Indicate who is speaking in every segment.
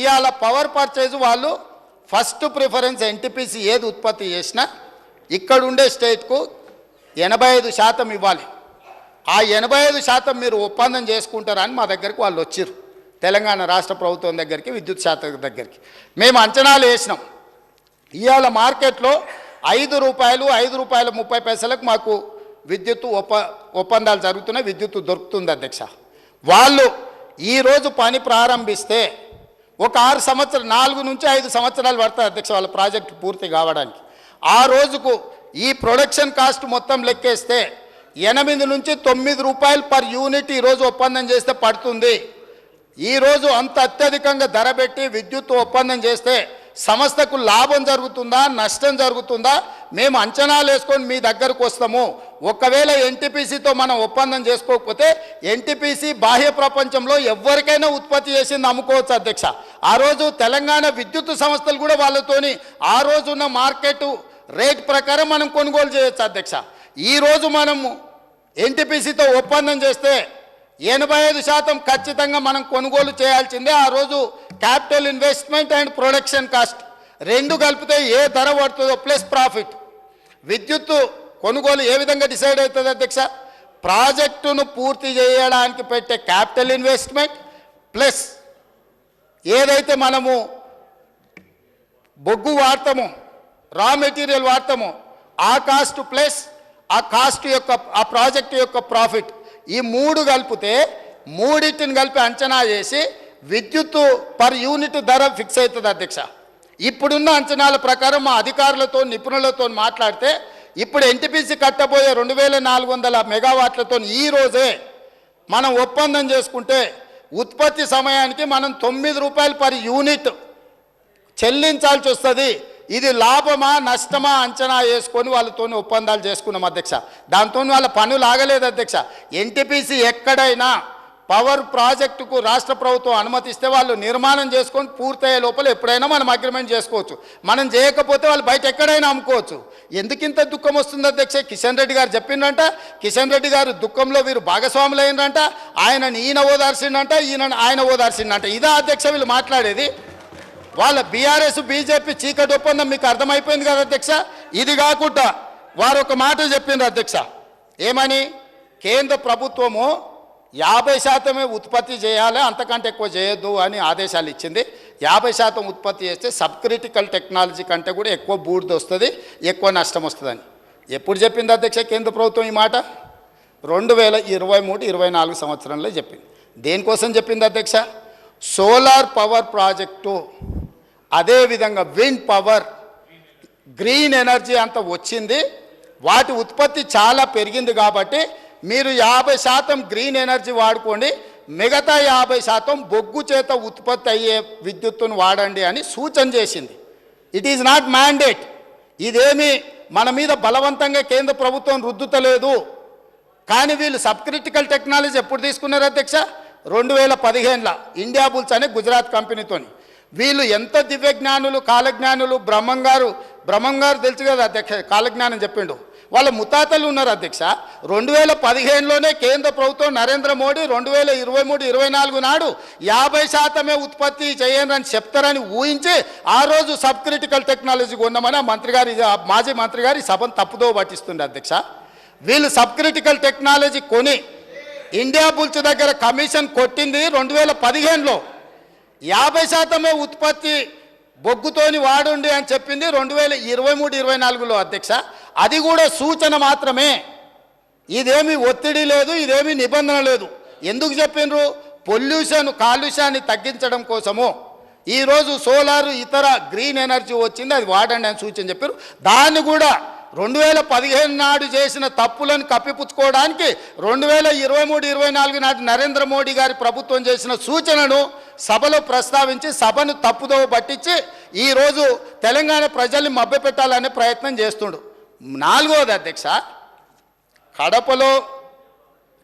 Speaker 1: ఇవాళ power purchase వాళ్ళు first preference NTPC ఏది ఉత్పత్తి చేసినా ఇక్కడ ఉండే స్టేట్కు ఎనభై ఐదు శాతం ఇవ్వాలి. ఆ ఎనభై ఐదు శాతం మీరు ఒప్పందం చేసుకుంటారని మా దగ్గరికి వాళ్ళు వచ్చిర్రు. తెలంగాణ రాష్ట్ర ప్రభుత్వం దగ్గరికి విద్యుత్ శాఖ దగ్గరికి. మేము అంచనాలు వేసినాం. ఇవాళ మార్కెట్లో ఐదు రూపాయలు ఐదు రూపాయల ముప్పై పైసలకు మాకు విద్యుత్ ఒప్ప ఒప్పందాలు జరుగుతున్నాయి విద్యుత్ దొరుకుతుంది అధ్యక్ష. వాళ్ళు ఈరోజు పని ప్రారంభిస్తే ఒక ఆరు సంవత్సరం నాలుగు నుంచి ఐదు సంవత్సరాలు పడతాయి అధ్యక్ష వాళ్ళ ప్రాజెక్ట్ పూర్తి కావడానికి. ఆ రోజుకు ఈ ప్రొడక్షన్ కాస్ట్ మొత్తం లెక్కేస్తే ఎనిమిది నుంచి తొమ్మిది రూపాయలు పర్ యూనిట్ ఈరోజు ఒప్పందం చేస్తే పడుతుంది. ఈరోజు అంత అత్యధికంగా ధర పెట్టి విద్యుత్ ఒప్పందం చేస్తే సంస్థకు లాభం జరుగుతుందా నష్టం జరుగుతుందా మేము అంచనాలు వేసుకొని మీ దగ్గరకు వస్తాము. ఒకవేళ ఎన్టీపీసీతో మనం ఒప్పందం చేసుకోకపోతే ఎన్టీపీసీ బాహ్య ప్రపంచంలో ఎవరికైనా ఉత్పత్తి చేసింది అమ్ముకోవచ్చు అధ్యక్ష. ఆ రోజు తెలంగాణ విద్యుత్ సంస్థలు కూడా వాళ్ళతోని ఆ రోజున్న మార్కెట్ రేట్ ప్రకారం మనం కొనుగోలు చేయొచ్చు అధ్యక్ష. ఈరోజు మనము ఎన్టీపీసీతో ఒప్పందం చేస్తే ఎనభై ఐదు శాతం ఖచ్చితంగా మనం కొనుగోలు చేయాల్సిందే. ఆ రోజు capital investment and production cost రెండు కలిపితే ఏ ధర పడుతుందో ప్లస్ ప్రాఫిట్. విద్యుత్తు కొనుగోలు ఏ విధంగా డిసైడ్ అవుతుంది అధ్యక్ష? ప్రాజెక్టును పూర్తి చేయడానికి పెట్టే క్యాపిటల్ ఇన్వెస్ట్మెంట్ ప్లస్ ఏదైతే మనము బొగ్గు వాడతామో రా మెటీరియల్ వాడతామో ఆ కాస్ట్ ప్లస్ ఆ కాస్ట్ యొక్క ఆ ప్రాజెక్ట్ యొక్క ప్రాఫిట్ ఈ మూడు కలిపితే మూడింటిని కలిపి అంచనా చేసి విద్యుత్తు పర్ యూనిట్ ధర ఫిక్స్ అవుతుంది అధ్యక్ష. ఇప్పుడున్న అంచనాల ప్రకారం మా అధికారులతో నిపుణులతో మాట్లాడితే ఇప్పుడు ఎన్టీపీసీ కట్టబోయే రెండు వేల నాలుగు వందల మెగావాట్లతో ఈ రోజే మనం ఒప్పందం చేసుకుంటే ఉత్పత్తి సమయానికి మనం తొమ్మిది రూపాయలు పర్ యూనిట్ చెల్లించాల్సి వస్తుంది. ఇది లాభమా నష్టమా అంచనా వేసుకొని వాళ్ళతో ఒప్పందాలు చేసుకున్నాం అధ్యక్ష. దాంతో వాళ్ళ పనులు ఆగలేదు అధ్యక్ష. ఎన్టీపీసీ ఎక్కడైనా పవర్ ప్రాజెక్టుకు రాష్ట్ర ప్రభుత్వం అనుమతిస్తే వాళ్ళు నిర్మాణం చేసుకొని పూర్తయ్యే లోపల ఎప్పుడైనా మనం అగ్రిమెంట్ చేసుకోవచ్చు. మనం చేయకపోతే వాళ్ళు బయట ఎక్కడైనా అమ్ముకోవచ్చు. ఎందుకింత దుఃఖం వస్తుంది అధ్యక్ష? కిషన్ రెడ్డి గారు చెప్పిండంట కిషన్ రెడ్డి గారు దుఃఖంలో వీరు భాగస్వాములు ఆయనని ఈయన ఓదార్సిండంట ఈయన ఆయన ఓదార్సిండంట ఇదా అధ్యక్ష వీళ్ళు మాట్లాడేది? వాళ్ళ బీఆర్ఎస్ బీజేపీ చీకటి ఒప్పందం మీకు అర్థమైపోయింది కదా అధ్యక్ష? ఇది కాకుండా వారు ఒక మాట చెప్పిండ్రు అధ్యక్ష. ఏమని? కేంద్ర ప్రభుత్వము యాభై శాతమే ఉత్పత్తి చేయాలి అంతకంటే ఎక్కువ చేయొద్దు అని ఆదేశాలు ఇచ్చింది. యాభై శాతం ఉత్పత్తి చేస్తే సబ్ క్రిటికల్ టెక్నాలజీ కంటే కూడా ఎక్కువ బూడిద వస్తుంది ఎక్కువ నష్టం వస్తుందని. ఎప్పుడు చెప్పింది అధ్యక్ష కేంద్ర ప్రభుత్వం ఈ మాట? రెండు వేల ఇరవై మూడు ఇరవై నాలుగు సంవత్సరంలో చెప్పింది. దేనికోసం చెప్పింది అధ్యక్ష? సోలార్ పవర్ ప్రాజెక్టు అదేవిధంగా విండ్ పవర్ గ్రీన్ ఎనర్జీ అంత వచ్చింది. వాటి ఉత్పత్తి చాలా పెరిగింది కాబట్టి మీరు యాభై శాతం గ్రీన్ ఎనర్జీ వాడుకోండి మిగతా యాభై శాతం బొగ్గు చేత ఉత్పత్తి అయ్యే విద్యుత్తును వాడండి అని సూచన చేసింది. ఇట్ ఈజ్ నాట్ మ్యాండేట్ ఇదేమి మన మీద బలవంతంగా కేంద్ర ప్రభుత్వం రుద్దుతలేదు. కానీ వీళ్ళు సబ్ క్రిటికల్ టెక్నాలజీ ఎప్పుడు తీసుకున్నారు అధ్యక్ష? రెండు వేల పదిహేనులో ఇండియా బుల్స్ అనే గుజరాత్ కంపెనీతోని. వీళ్ళు ఎంత దివ్యజ్ఞానులు కాలజ్ఞానులు బ్రహ్మం గారు బ్రహ్మం గారు తెలుసు కదా అధ్యక్ష కాలజ్ఞానం చెప్పిండు. వాళ్ళ ముతాతలు ఉన్నారు అధ్యక్ష. రెండు వేల పదిహేనులోనే కేంద్ర ప్రభుత్వం నరేంద్ర మోడీ రెండు వేల ఇరవై మూడు ఇరవై నాలుగు నాడు యాభై శాతమే ఉత్పత్తి చేయండి అని చెప్తారని ఊహించి ఆ రోజు సబ్ క్రిటికల్ టెక్నాలజీ కొన్నామని మంత్రి గారి ఆ మాజీ మంత్రి గారి సభను తప్పుదో పట్టిస్తుంది అధ్యక్ష. వీళ్ళు సబ్ క్రిటికల్ టెక్నాలజీ కొని ఇండియా బుల్స్ దగ్గర కమిషన్ కొట్టింది రెండు వేల పదిహేనులో. యాభై శాతమే ఉత్పత్తి బొగ్గుతోని వాడుండి అని చెప్పింది రెండు వేల ఇరవై మూడు ఇరవై నాలుగులో అధ్యక్ష. అది కూడా సూచన మాత్రమే. ఇదేమి ఒత్తిడి లేదు ఇదేమి నిబంధన లేదు. ఎందుకు చెప్పిండ్రు పొల్యూషన్ కాలుష్యాన్ని తగ్గించడం కోసము. ఈరోజు సోలార్ ఇతర గ్రీన్ ఎనర్జీ వచ్చింది అది వాడండి అని సూచన చెప్పారు. దాన్ని కూడా రెండు వేల పదిహేను నాడు చేసిన తప్పులను కప్పిపుచ్చుకోవడానికి రెండు వేల ఇరవై మూడు ఇరవై నాలుగు నాటి నరేంద్ర మోడీ గారి ప్రభుత్వం చేసిన సూచనను సభలో ప్రస్తావించి సభను తప్పుదోవ పట్టించి ఈరోజు తెలంగాణ ప్రజల్ని మభ్యపెట్టాలనే ప్రయత్నం చేస్తుండు. నాలుగవది అధ్యక్ష కడపలో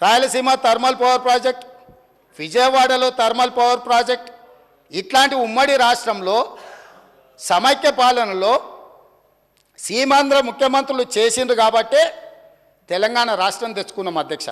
Speaker 1: రాయలసీమ థర్మల్ పవర్ ప్రాజెక్ట్ విజయవాడలో థర్మల్ పవర్ ప్రాజెక్ట్ ఇట్లాంటి ఉమ్మడి రాష్ట్రంలో సమైక్య పాలనలో సీమాంధ్ర ముఖ్యమంత్రులు చేసిండ్రు కాబట్టే తెలంగాణ రాష్ట్రం తెచ్చుకున్నాం అధ్యక్ష.